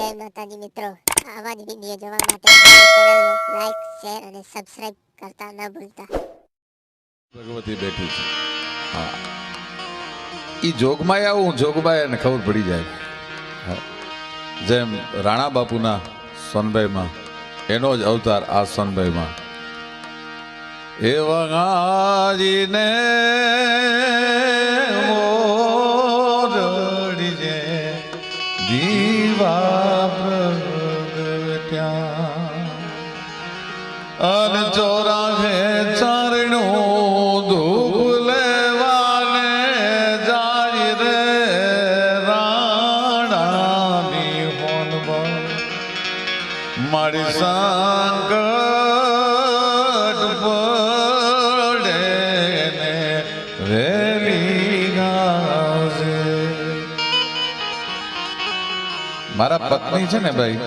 જય માતાજી મિત્રો. આવા જ વીડિયો જોવા માટે ચેનલને લાઈક શેર અને સબસ્ક્રાઇબ કરતા ન ભૂલતા. ભગવતી બેઠી છે. હા. ઈ જોગમાં આવું જોગમાં એને ખબર પડી જાય. જેમ રાણા બાપુના સોનભાઈમાં એનો જ અવતાર આ સોનભાઈમાં એ વગાજીને સંકટ ને વેલી મારા પત્ની છે ને ભાઈ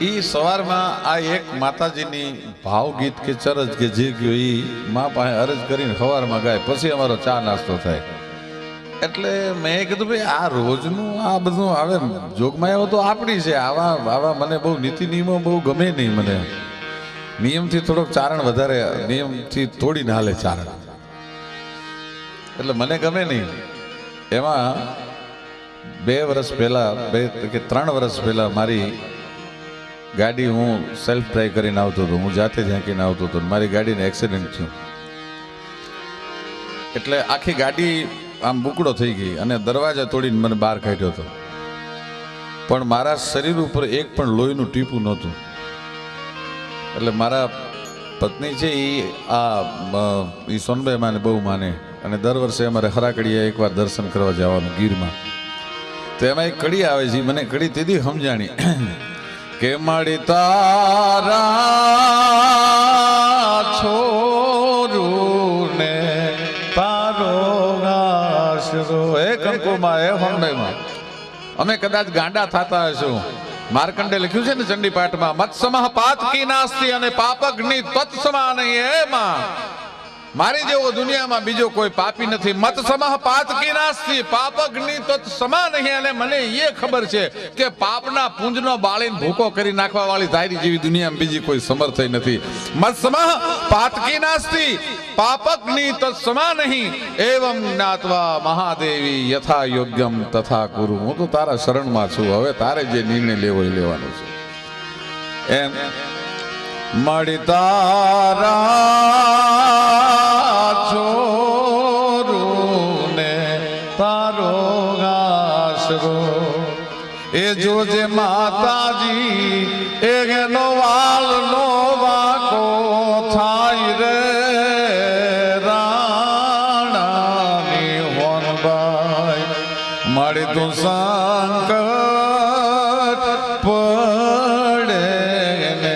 એ સવારમાં આ એક માતાજીની ભાવગીત કે ચરજ કે જે ગયો એ મા પાસે અરજ કરીને સવારમાં ગાય, પછી અમારો ચા નાસ્તો થાય. એટલે મેં કીધું ભાઈ, આ રોજનું આ બધું આવે જોગમાં આવ્યો તો આપણી છે. આવા આવા મને બહુ નીતિ નિયમો બહુ ગમે નહીં મને. નિયમથી થોડોક ચારણ વધારે, નિયમથી થોડી નાલે ચારણ. એટલે મને ગમે નહીં. એમાં બે વર્ષ પહેલાં, બે કે ત્રણ વર્ષ પહેલા મારી ગાડી હું સેલ્ફ ડ્રાઈવ કરીને આવતો હતો. હું જાતે ઝાંકીને આવતો હતો મારી ગાડીને એક્સિડન્ટ થયું. એટલે આખી ગાડી આમ બુકડો થઈ ગઈ અને દરવાજા તોડીને મને બહાર કાઢ્યો હતો. પણ મારા શરીર ઉપર એક પણ લોહીનું ટીપું નહોતું. એટલે મારા પત્ની છે એ આ એ સોનભાઈ માને બહુ માને અને દર વર્ષે અમારે હરાકડીએ એકવાર દર્શન કરવા જવાનું ગીરમાં. તો એમાં એક કડી આવે છે મને કડી તેથી સમજાણી કે માડી તારા હે એ હે અમે કદાચ ગાંડા થતા હશું. માર્કંડે લખ્યું છે ને ચંડી પાઠમાં, મત્સમઃ પાતકી નાસ્તી અને પાપગ્નિ તત્સમા નહીં એમાં મારી જેવો દુનિયામાં બીજો કોઈ પાપી નથી. મત સમાહ પાતકી નાસ્તી પાપગ્નિ તત્સમા નહીં અને મને એ ખબર છે કે પાપના પુંજનો બાળીને ભૂકો કરી નાખવા વાળી ધારી જેવી દુનિયામાં બીજી કોઈ સમર્થ નથી. મત સમાહ પાતકી નાસ્તી પાપગ્નિ તત્સમા નહીં એવમ જ્ઞાત્વા મહાદેવી યથા યોગ્યમ તથા કુરુ. હું તો તારા શરણમાં છું. હવે તારે જે નિર્ણય લેવો એ લેવાનો છે. એમ. મળી તારા એ જે માતાજી એનો વાલ નો વાકો થાય રે. રાણાની હોનબાઈ મારી તું સંકટ પડે ને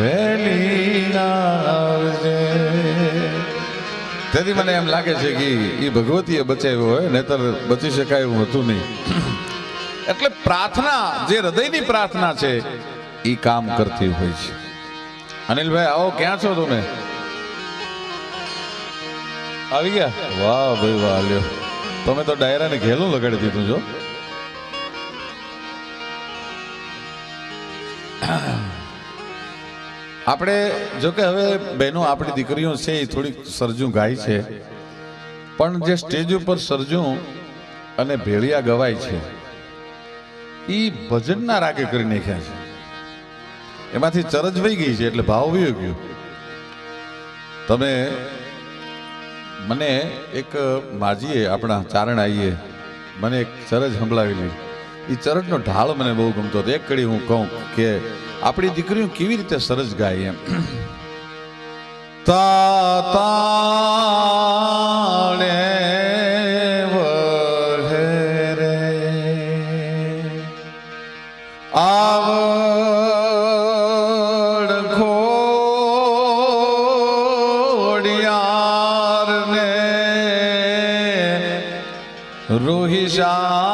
વેલી તેથી મને એમ લાગે છે કે એ ભગવતીએ બચાવ્યો હોય, નહીતર બચી શકાય એવું હતું નહીં. એટલે પ્રાર્થના, જે હૃદયની પ્રાર્થના છે એ કામ કરતી હોય છે. અનિલભાઈ, આવો, ક્યાં છો તમે? આવી ગયા? વાહ ભાઈ, વાહ, લ્યો. તમે તો ડાયરાને ઘેલું લગાડી દીધું છો. આપણે, જો કે હવે બહેનો, આપણી દીકરીઓ છે, એ થોડીક સરજું ગાય છે. પણ જે સ્ટેજ ઉપર સરજું અને ભેળિયા ગવાય છે એ ભજનના રાગે કરી નાખ્યા છે. એમાંથી ચરજ વહી ગઈ છે એટલે ભાવ વહી ગયો. તમે મને એક માજીએ આપણા ચારણ આવીએ મને એક ચરજ સંભળાવેલી. એ ચરજનો ઢાળ મને બહુ ગમતો હતો. એક કડી હું કહું કે આપણી દીકરીઓ કેવી રીતે સરસ ગાય એમ. તાતાણે शाह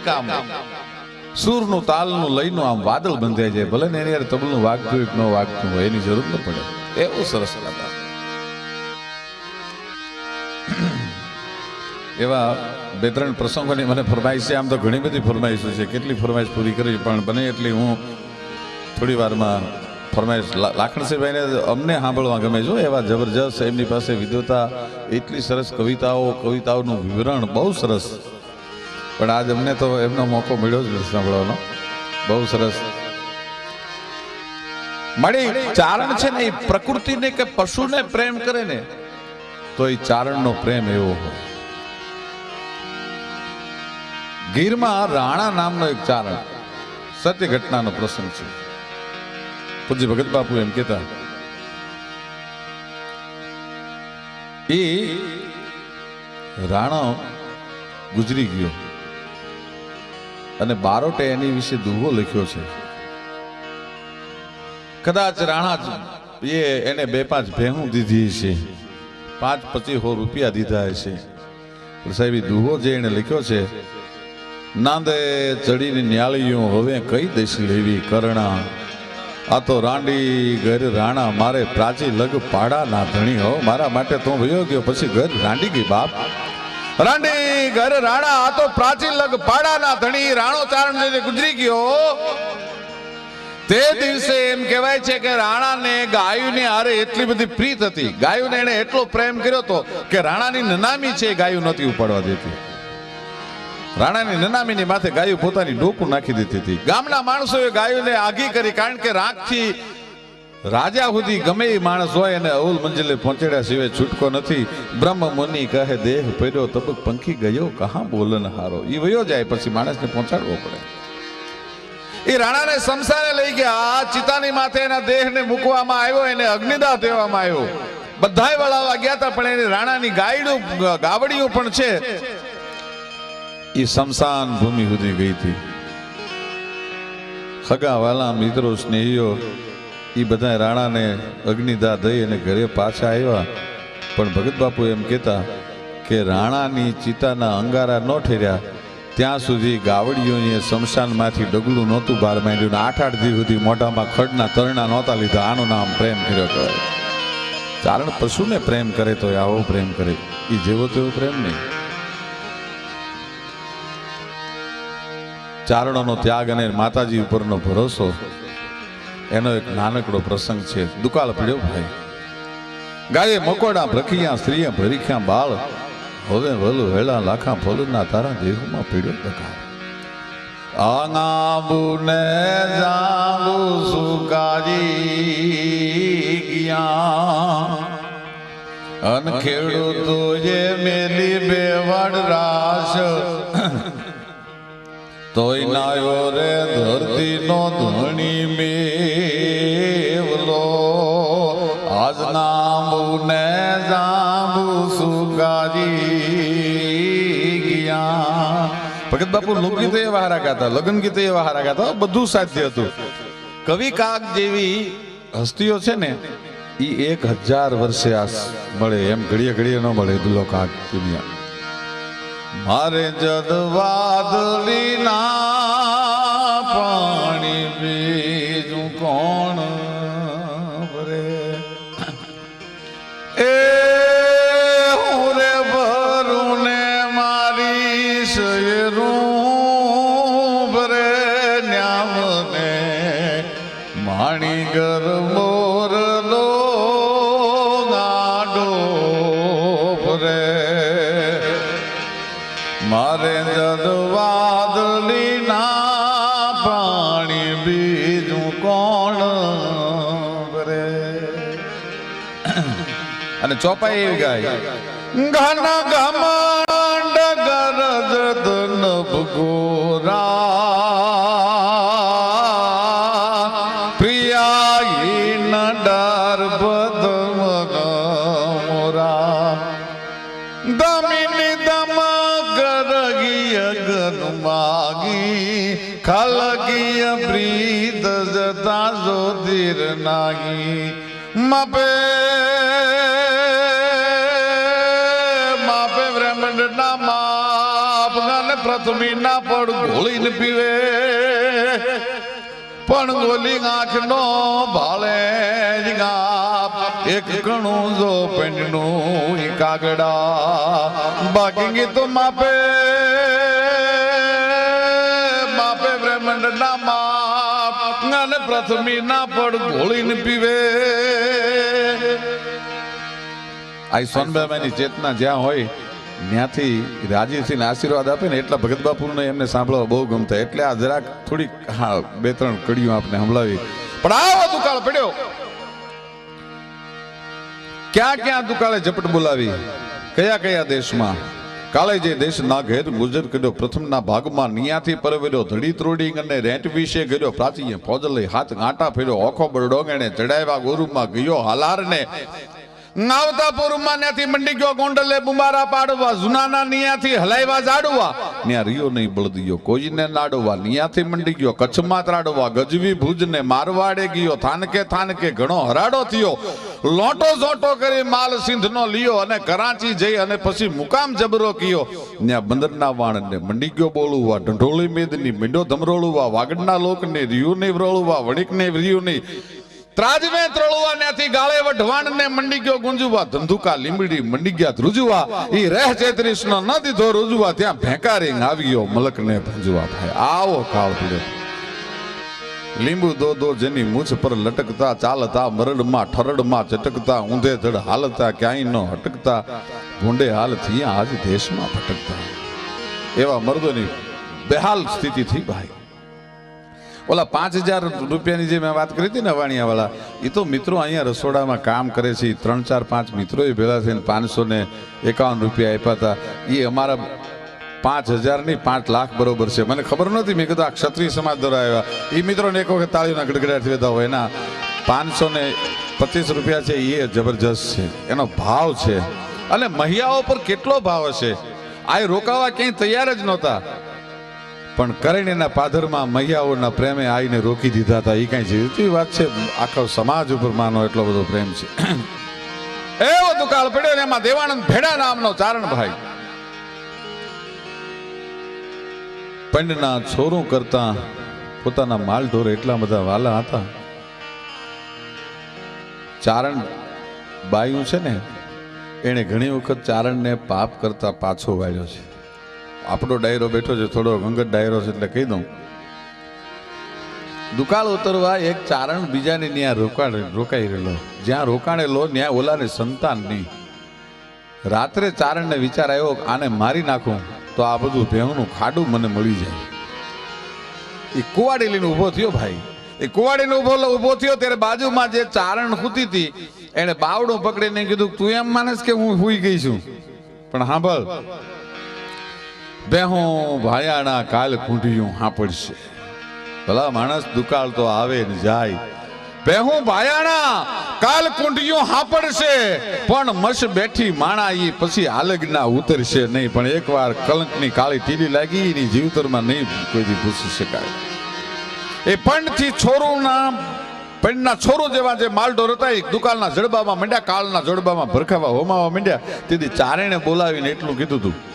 એક આમ સૂરનું, તાલનું, લઈનું આમ વાદળ બંધાઈ જાય ભલે ને એની યાર તબલું વાગતું ન વાગતું હોય, એની જરૂર ન પડે. એવું સરસ ગાતા એવા બે ત્રણ પ્રસંગોની મને ફરમાઈશ છે. આમ તો ઘણી બધી ફરમાઈશો છે. કેટલી ફરમાઈશ પૂરી કરી પણ બને એટલી હું થોડી વારમાં ફરમાઈશ લાખણસિંહભાઈને અમને સાંભળવા ગમે છો. એવા જબરજસ્ત એમની પાસે વિદ્વતા એટલી સરસ કવિતાઓ, કવિતાઓનું વિવરણ બહુ સરસ પણ આજ અમને તો એમનો મોકો મળ્યો જ સાંભળવાનો. બહુ સરસ. મળી ચારણ છે ને એ પ્રકૃતિને કે પશુને પ્રેમ કરે ને, તો એ ચારણનો પ્રેમ એવો હોય. ગીરમાં રાણા નામનો એક ચારણ સત્ય ઘટનાનો પ્રસંગ છે. પૂજ્ય ભગત બાપુ એમ કહેતા એ રાણો ગુજરી ગયો. અને બારોટે એની વિશે દુહો લખ્યો છે. કદાચ રાણા એ એને બે પાંચ ભેહું દીધી છે પાંચ પચીસો રૂપિયા દીધા હશે. સાહેબ દુહો જે એને લખ્યો છે, નાંદે ચડીને ન્યાળીઓ હવે કઈ દઈશ લેવી? કરણા. આ તો રાંડી ઘર રાણા, મારે પ્રાચી લગ પાડા ના ધણી હો. મારા માટે તો વયો ગયો. પછી ઘર રાંડી ગઈ બાપ. રાંડી ઘર રાણા આ તો પ્રાચીન લગ પાડા ના ધણી રાણો ચારણ જઈને ગુજરી ગયો. તે દિવસે એમ કહેવાય છે કે રાણાને ગાયુને હારે એટલી બધી પ્રીત હતી. ગાયુને એને એટલો પ્રેમ કર્યો હતો કે રાણાની નનામી છે ગાયું નહોતી ઉપાડવા દેતી. રાણાની નનામીની માથે ગાયું પોતાની ડોકું નાખી દીધી હતી. ગામના માણસોએ ગાયુને આગી કરી કારણ કે રાખથી રાજા સુધી ગમે માણસ હોય એને અવલ મંજિલે પહોંચેડ્યા સિવાય છૂટકો નથી. બ્રહ્મ મુનિ કહે, દેહ પડ્યો તબક પંખી ગયો, કહા બોલન હારો? એ વયો જાય, પછી માણસને પહોંચાડવો પડે. એ રાણાને સમસાને લઈ ગયા. આ ચિતાની માથે એના દેહને મૂકવામાં આવ્યો, એને અગ્નિદાહ દેવામાં આવ્યો. બધાય વળાવા ગયા હતા પણ એની રાણાની ગાયડું ગાવડીઓ પણ છે. એ શમશાન ભૂમિ સુધી ગઈ હતી. સગા વાલા મિત્રો, સ્નેહીઓ એ બધા રાણાને અગ્નિદા દઈ અને ઘરે પાછા આવ્યા. પણ ભગત બાપુ એમ કહેતા કે રાણાની ચિતાના અંગારા ન ઠેર્યા. ત્યાં સુધી ગાવડીઓએ શમશાનમાંથી ડગલું નહોતું બહાર માંડ્યું આઠ આઠ દિવસ સુધી મોઢામાં ખડના તરણા નહોતા લીધા. આનું નામ પ્રેમ કર્યો કહેવાય ચારણ પશુને પ્રેમ કરે તો આવો પ્રેમ કરે. એ જેવો તેવો પ્રેમ નહીં. ચારણોનો ત્યાગ અને માતાજી ઉપરનો ભરોસો એનો એક નાનકડો પ્રસંગ છે. દુકાળ પડ્યો ભાઈ. ગાયે મકોડા ભ્રખિયા, સ્ત્રીએ ભરીખ્યા બાળ. હવે વલુ વેળા લાખા ફોલના તારા દેહમાં પીડ્યો દકાળ આંગાબુ ને જાંબુ સુકાજી ગયા. અન ખેડૂતોએ મેલી બેવડ રાશ તોય નાયો રે ધરતી નો ધણી મેવલો. આજ નામુ ને જાંબુ સુગાજી ગયા. ભગત બાપુ લોકગીતો એવા હારા ગાતા લગ્ન ગીતો એવા હારા ગાતા બધું સાધ્ય હતું. કવિ કાક જેવી હસ્તીઓ છે ને એ એક હજાર વર્ષે આ મળે એમ ઘડીએ ઘડીએ ન મળે દુલો કાક દુનિયા. મારે જદ વાદળી ના અને ચોપાઈ એવી ગાય. ઘન ઘમંડ ગરજ ભગોરા. પ્રિયા ન ડર બદમ ગરગીય ગનમાગી ખલગીય પ્રીત જતા જોધીર નાગી. મપે માપે ઘોળીને પીવે. પણ ગોલી આંખ નો ભાળે એક ઘણું જો પેંડનું ઈ કાગડા બાકી ગીતો માપે. માપે બ્રહ્માંડ ના માપ. અને પ્રથમી ના પડ ઘોળીને પીવે. આ સોનબાબાની ચેતના જ્યાં હોય ત્યાંથી રાજીવસિંહને આશીર્વાદ આપે ને એટલા ભગત બાપુને એમને સાંભળવા બહુ ગમતા. એટલે આ જરાક થોડીક, હા, બે, ત્રણ કડીઓ આપને સંભળાવી પણ આવો દુકાળ પડ્યો. ક્યાં ક્યાં દુકાળે ઝપટ બોલાવી? કયા કયા દેશમાં? કાલે જે દેશ ના ઘેર ગુજર કર્યો, પ્રથમના ભાગમાં નિયાથી પરવેર્યો, ધડી ત્રોડી અને રેન્ટ વિશે કર્યો પ્રાચીએ ફોજલે હાથ ગાંટા ફેર્યો, ઓખો બરડોંગણે ચડાવ્યા, ગોરુમાં ગયો, હાલારને નાવતાપુરમાં ત્યાંથી મંડી ગયો ગોંડલે બુમારા પાડવા. જુનાના નિયાથી હલાઈવા જાડવા. ન્યા રિયો નહીં બળદિયો. કોઈને નાડવા. નિયાથી મંડી ગયો. કચ્છમાં ત્રાડવા. ગજવી ભુજને મારવાડે ગયો. થાનકે થાનકે ઘણો હરાડો થયો. લોટો ઝોટો કરી માલ સિંધનો લિયો અને કરાચી જઈ અને પછી મુકામ જબરો કયો. ન્યા બંદરના વાણને મંડી ગયો બોલુવા. ઢંઢોળી મેદની મીંડો ધમરોળુવા. વાગડના લોકને રિયુને વ્રોળુવા. વણિકને વ્રિયુની ત્રાજવે ત્રળવા ત્યાંથી ગાળે વઢવાણ ને મંડી ગયો ગુંજુવા, ધંધુકા લીંબડી મંડી ગયા ધ્રુજવા. ઈ રેહ ચેત્રીસ નો ન દીધો રૂજવા, ત્યાં ભેંકારી આવી ગયો મલક ને ભંજવા ભાઈ. આવો કાવ લીંબુ દો દો જેની મૂછ પર લટકતા, ચાલતા, મરડમાં, ઠરડમાં ચટકતા, ઊંધે ધડ હાલતા, ક્યાંય ન હટકતા. ભૂંડે હાલ થયા આજ દેશમાં ભટકતા. એવા મર્દોની બેહાલ સ્થિતિ થઈ ભાઈ. ઓલા પાંચ હજાર રૂપિયાની જે મેં વાત કરી હતી ને વાણિયાવાળા એ તો મિત્રો અહીંયા રસોડામાં કામ કરે છે. ત્રણ, ચાર, પાંચ મિત્રોએ ભેગા થઈને પાંચસો ને એકાવન રૂપિયા આપ્યા હતા. એ અમારા પાંચ હજાર નહીં પાંચ લાખ બરોબર છે. મને ખબર નહોતી, મેં કીધું આ ક્ષત્રિય સમાજ દ્વારા આવ્યા. એ મિત્રોને એક વખત તાળીઓના ગડગડાટ લેતા હોય. એના પાંચસો ને પચીસ રૂપિયા છે એ જબરજસ્ત છે. એનો ભાવ છે. અને મહિયાઓ પર કેટલો ભાવ હશે? આ રોકાવા ક્યાંય તૈયાર જ નહોતા. પણ કરણીના પાધરમાં મૈયાઓના પ્રેમે આવીને રોકી દીધા હતા. એ કઈ જીવતી વાત છે? આખો સમાજ ઉપર માનો એટલો બધો પ્રેમ છે. એવો દુકાળ પડ્યો ને એમાં દેવાનંદ ભેડા નામનો ચારણભાઈ. પંડના છોરું કરતા પોતાના માલ ઢોર એટલા બધા વાલા હતા. ચારણ બાયું છે ને, એણે ઘણી વખત ચારણને પાપ કરતા પાછો વાળ્યો છે. આપણો ડાયરો બેઠો છે, થોડો ગંગત ડાયરો છે એટલે કહી દઉં. દુકાળ ઉતરવા એક ચારણ બીજાને ત્યાં રોકાણ, રોકાઈ રહેલો. જ્યાં રોકાણેલો ત્યાં ઓલાને સંતાન નહીં. રાત્રે ચારણને વિચાર આવ્યો, આને મારી નાખું? તો આ બધું ભેહુંનું ખાડું મને મળી જાય. એ કુવાડી લઈને ઊભો થયો ભાઈ. એ કુવાડીને ઊભો ઊભો થયો, ત્યારે બાજુમાં જે ચારણ ખૂતી હતી, એને બાવડું પકડીને કીધું, તું એમ માનસ કે હું હુઈ ગઈ છું. પણ સાંભળ બેહું ભાયાણા કાલ કુંઢિયું હાંપડશે. ભલા માણસ દુકાળ તો આવે ને જાય. બેહું ભાયાણા કાલ કુંઢિયું હાંપડશે. પણ મસ બેઠી માણા ઈ પછી આલગના ઉતરશે નહીં. પણ એકવાર કલંકની કાળી ટીલી લાગી, એની જીવતરમાં નહીં કોઈથી ભૂસી શકાય. એ પંડથી છોરુના, પંડના છોરો જેવા જે માલઢોર હતા એ દુકાળના જડબામાં માંડ્યા, કાળના જડબામાં ભરખાવા હોમાવા માંડ્યા. તેથી ચારેણે બોલાવીને એટલું કીધું હતું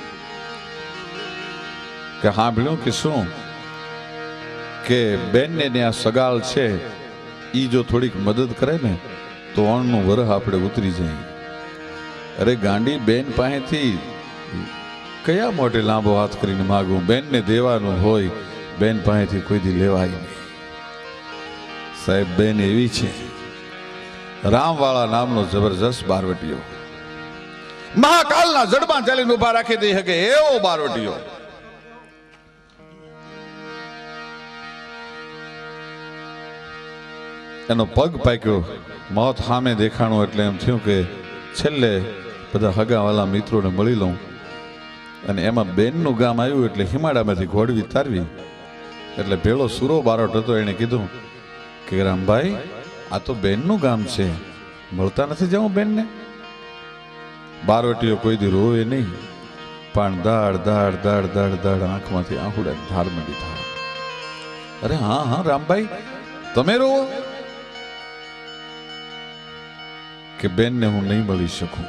કે સાંભળ્યું કે શું? કે બેનને ત્યાં સગાલ છે એ જો થોડીક મદદ કરે ને, તો અણનું વરહ આપણે ઉતરી જાય. અરે ગાંડી, બેન પાસેથી કયા મોટે લાંબો હાથ કરીને માગું? બેનને દેવાનું હોય, બેન પાસેથી કોઈ દી લેવાય નહીં. સાહેબ, બેન એવી છે. રામવાળા નામનો જબરજસ્ત બારવટીયો. મહાકાલના જડમાં ચાલીને ઊભા રાખી દઈ શકે એવો બારોટીયો એનો પગ પાક્યો. મોત સામે દેખાણું એટલે એમ થયું કે છેલ્લે બધા હગાવાલા મિત્રોને મળી લઉં. અને એમાં બેનનું ગામ આવ્યું એટલે હિમાડામાંથી ઘોડવી તારવી એટલે ભેળો સુરો બારોટ હતો એણે કીધું કે રામભાઈ, આ તો બેનનું ગામ છે. મળતા નથી જવું બેનને? બારોટીઓ કોઈ દી રોવે નહીં. પણ દાડ દાડ દાડ દાડ દાડ આંખમાંથી આંખુડા ધાર મંડી થાય અરે હા હા, રામભાઈ, તમે રોવો. કે બેનને હું નહીં મળી શકું.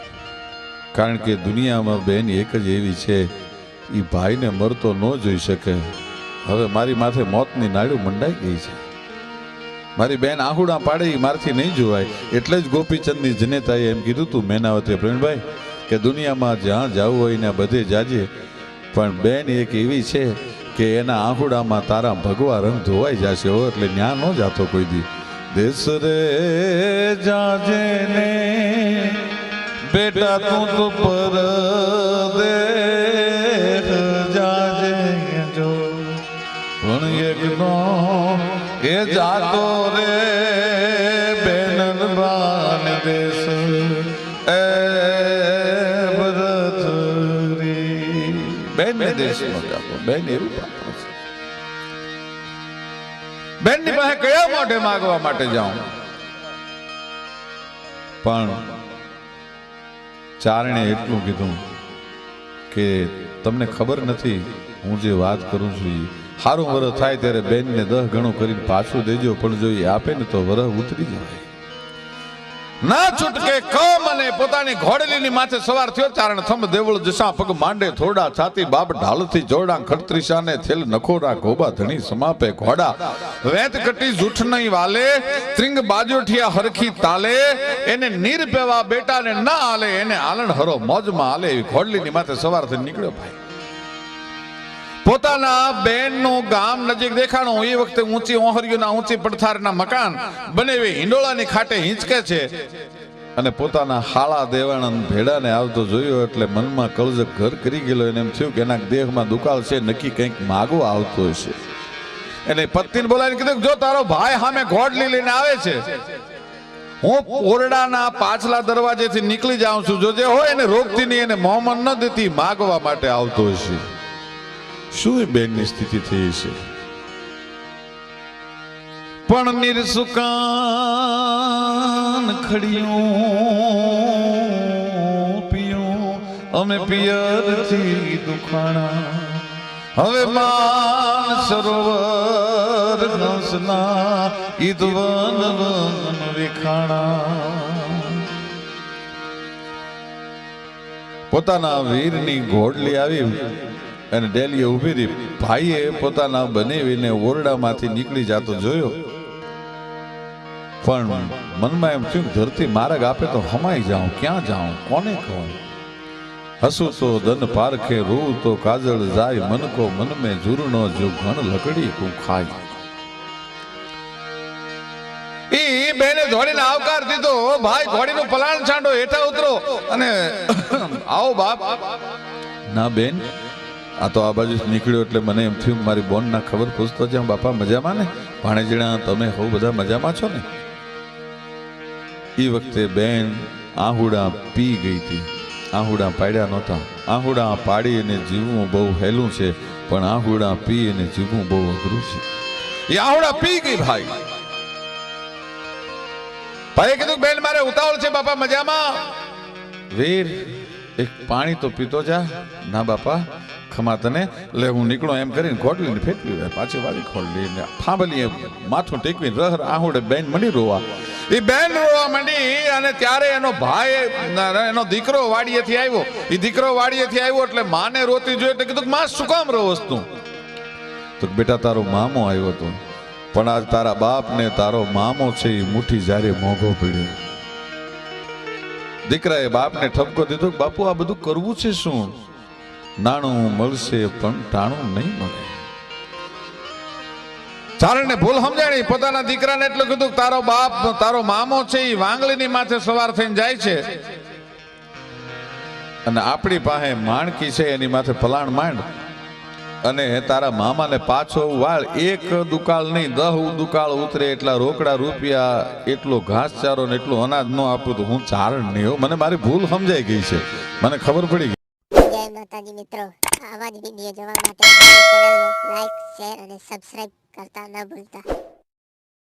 કારણ કે દુનિયામાં બેન એક જ એવી છે એ ભાઈને મરતો ન જોઈ શકે. હવે મારી માથે મોતની નાડું મંડાઈ ગઈ છે. મારી બેન આહુડા પાડે એ મારથી નહીં જોવાય. એટલે જ ગોપીચંદની જનેતાએ એમ કીધું તું, મેનાવતે પ્રવીણભાઈ, કે દુનિયામાં જ્યાં જવું હોય ને બધે જાજે. પણ બેન એક એવી છે કે એના આહુડામાં તારા ભગવા રંગ ધોવાઈ જશે હો, એટલે ન્યા ન જાતો કોઈ દી. દેશ રે જાજે ને બેટા તું તો પર જાજે જો પણ એકનો એ જાતો રે બેનન બાન દેસ એ ભરતરી બેન ને દેશ નો બેન એવું પાત્ર છે બેનની પાસે કયા મોઢે માગવા માટે જાઉં? પણ ચારણે એટલું કીધું કે તમને ખબર નથી, હું જે વાત કરું છું એ સારું વરસ થાય ત્યારે બેનને દહ ગણું કરીને પાછું દેજો, પણ જો એ આપે ને તો વરહ ઉતરી જાય. ના છૂટકે કમ અને પોતાની ઘોડલીની માથે સવાર થયો. ચારણ થંભ દેવળ જસા પગ માંડે થોડા છાતી બાપ ઢાલથી જોડા ખડત્રીસાને થેલ નખોરા ગોબા ધણી સમાપે ઘોડા. વેત કટી જૂઠ નહીં વાલે, ત્રિંગ બાજોઠિયા હરખી તાલે. એને નીર પેવા બેટાને ના આલે, એને આલણ હરો મોજમાં આલે. એવી ઘોડલીની માથે સવાર થઈ નીકળ્યો ભાઈ. પોતાના બેનનું ગામ નજીક દેખાણું, એ વખતે ઊંચી ઓહરીઓના ઊંચી પડથારના મકાન બનેવી હિંડોળાની ખાટે હિંચકે છે. અને પોતાના હાળા દેવાણંદ ભેડાને આવતો જોયો એટલે મનમાં કળજક ઘર કરી ગયેલો, એને એમ થયું કે એના દેહમાં દુકાળ છે, નક્કી કંઈક માગવા આવતો હશે. એને પત્નીને બોલાવીને કીધું જો તારો ભાઈ સામે ઘોડલી લઈને આવે છે, હું ઓરડાના પાછલા દરવાજેથી નીકળી જાઉં છું. જો જે હોય એને રોકતી નહીં, એને મોહમન ન દેતી, માગવા માટે આવતો હશે. શું એ બેનની સ્થિતિ થઈ છે? પણ નિરસુકાન ખડિયું, પિયું, અમે પિયરથી દુખાણા. હવે માન સરોવર હંસના ઈદ વન વન પોતાના વીરની ઘોડલી આવી અને ડેલીએ ઊભી રહી. ભાઈએ પોતાના બનેવીને ઓરડામાંથી નીકળી જતો જોયો. પણ મનમાં એમ થયું ધરતી માર્ગ આપે તો હમાઈ જાઉં, ક્યાં જાઉં, કોને કહું? હસું તો દન પારખે રૂ તો કાજળ જાય, મન કો મન જો ઘણ લકડી કું ખાય. ઈ બેને ઘોડીને આવકાર દીધો, ભાઈ ઘોડીનું પલાણ છાંડો હેઠા ઉતરો અને આવો બાપ. ના બેન આ તો આ બાજુ નીકળ્યો એટલે મને એમ થયું, મારી બોન ના ખબર પૂછતો જાઉં બાપા મજામાં ને? ભાણેજણા, તમે હો બધા મજામાં છો ને? એ વખતે બેન આહુડા પી ગઈ હતી. આહુડા પાડ્યા નહોતા. આહુડા પાડી અને જીવવું બહુ હેલું છે, પણ આહુડા પી અને જીવવું બહુ અઘરું છે. એ આહુડા પી ગઈ ભાઈ. ભાઈએ કીધું, બેન, મારે ઉતાવળ છે, બાપા, મજામાં. વીર, એક પાણી તો પીતો જા. ના, બાપા. ખમા તને લે, હું નીકળો. એમ કરીને ખોટલીને ફેંકવી પાછી વાળી ખોટલી ને ફાંબલી માથું ટેકવીને રહ, આહુડે બેન મંડી રોવા. એ બેન રોવા મંડી અને ત્યારે એનો ભાઈ એનો દીકરો વાડીએથી આવ્યો. એ દીકરો વાડીએથી આવ્યો એટલે માને રોતી જોઈ એટલે કીધું માં શું કામ રહો વસ્તુ તો બેટા, તારો મામો આવ્યો હતો પણ આજ તારા બાપ ને તારો મામો છે એ મુઠ્ઠી જ્યારે મોઘો પીડ્યો. દીકરાએ બાપને ઠપકો દીધો, બાપુ, આ બધું કરવું છે શું? નાણું મળશે પણ ટાણું નહીં મળે. ચારણને ભૂલ સમજાણી, પોતાના દીકરાને એટલું કીધું તારો બાપ, તારો મામો છે એ વાંગળીની માથે સવાર થઈને જાય છે. અને આપણી પાસે માણકી છે, એની માથે ફલાણ માંડ. અને તારા મામાને પાછો વાળ, એક દુકાળ નહીં, દહ દુકાળ ઉતરે એટલા રોકડા રૂપિયા, એટલો ઘાસચારો ને એટલું અનાજ ન આપું તો હું ચારણ નહીં મને મારી ભૂલ સમજાઈ ગઈ છે. મને ખબર પડી ગઈ. માતાજી મિત્રો આવા જ વીડિયો જોવા માટે લાઈક શેર અને સબસ્ક્રાઇબ કરતા ન ભૂલતા.